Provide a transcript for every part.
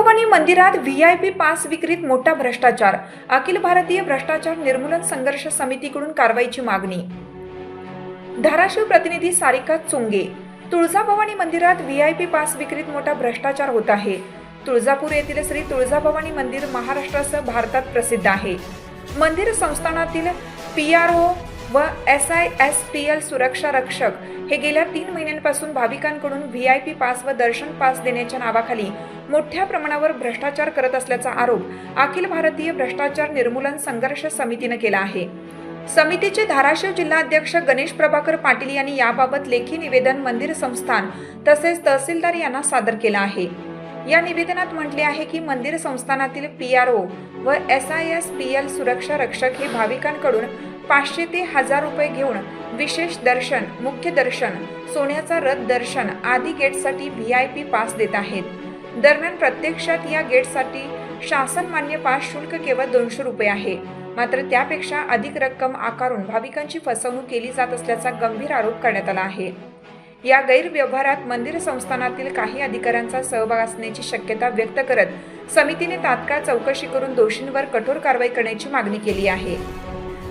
मंदिरात V I P pass विक्रीत मोठा भ्रष्टाचार. अखिल भारतीय भ्रष्टाचार निर्मूलन संघर्ष समितीकडून कारवाईची मागणी. धाराशिव प्रतिनिधी सारिका चुंगे. तुळजाभवानी मंदिरात व्ही आय पी पास विक्रीत मोठा भ्रष्टाचार होत आहे. तुळजापूर येथील श्री तुळजाभवानी मंदिर महाराष्ट्रासह भारतात प्रसिद्ध आहे. मंदिर संस्थानातील पी आर ओ व S I S P L सुरक्षा रक्षक हे गेल्या तीन महिन्यांपासून भाविकांकडून व्ही आय पी पास व दर्शन पास देण्याच्या नावाखाली मोठ्या प्रमाणावर भ्रष्टाचार करत असल्याचा आरोप अखिल भारतीय भ्रष्टाचार निर्मूलन संघर्ष समितीनं केला आहे. समितीचे धाराशिव जिल्हाध्यक्ष गणेश प्रभाकर पाटील यांनी याबाबत लेखी निवेदन मंदिर संस्थान तसेच तहसीलदार यांना सादर केलं आहे. या निवेदनात म्हटले आहे की मंदिर संस्थानातील पी आर ओ व S I S P L सुरक्षा रक्षक हे भाविकांकडून पाचशे ते हजार रुपये घेऊन विशेष दर्शन मुख्य दर्शन सोन्याचा रथ दर्शन आदी गेटसाठी व्ही आय पी पास देत आहेत. दरम्यान प्रत्यक्षात या गेटसाठी शासन मान्य पास शुल्क केवळ दोनशे रुपये आहे. मात्र त्यापेक्षा अधिक रक्कम आकारून भाविकांची फसवणूक केली जात असल्याचा गंभीर आरोप करण्यात आला आहे. या गैरव्यवहारात मंदिर संस्थानातील काही अधिकाऱ्यांचा सहभाग असण्याची शक्यता व्यक्त करत समितीने तात्काळ चौकशी करून दोषींवर कठोर कारवाई करण्याची मागणी केली आहे.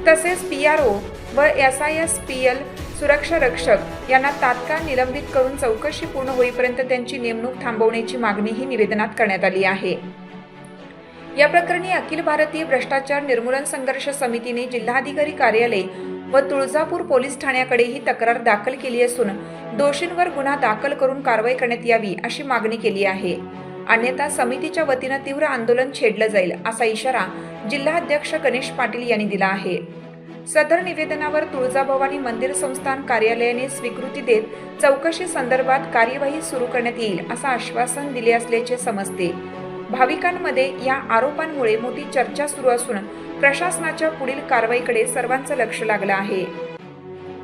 तसेच पी आर ओ व S I S P L सुरक्षा रक्षक यांना तात्काळ निलंबित करून चौकशी पूर्ण होईपर्यंत त्यांची नेमणूक थांबवण्याची मागणीही निवेदनात करण्यात आली आहे. या प्रकरणी अखिल भारतीय भ्रष्टाचार निर्मूलन संघर्ष समितीने जिल्हाधिकारी कार्यालय व तुळजापूर पोलीस ठाण्याकडेही तक्रार दाखल केली असून दोषींवर गुन्हा दाखल करून कारवाई करण्यात यावी अशी मागणी केली आहे. अन्यथा समितीच्या वतीनं तीव्र आंदोलन छेडलं जाईल असा इशारा जिल्हाध्यक्ष गणेश पाटील यांनी दिला आहे. सदर निवेदनावर तुळजाभवानी मंदिर संस्थान कार्यालयाने स्वीकृती देत चौकशी संदर्भात कार्यवाही सुरू करण्यात येईल असं आश्वासन दिले असल्याचे समजते. भाविकांमध्ये या आरोपांमुळे मोठी चर्चा सुरू असून प्रशासनाच्या पुढील कारवाईकडे सर्वांचं लक्ष लागलं आहे.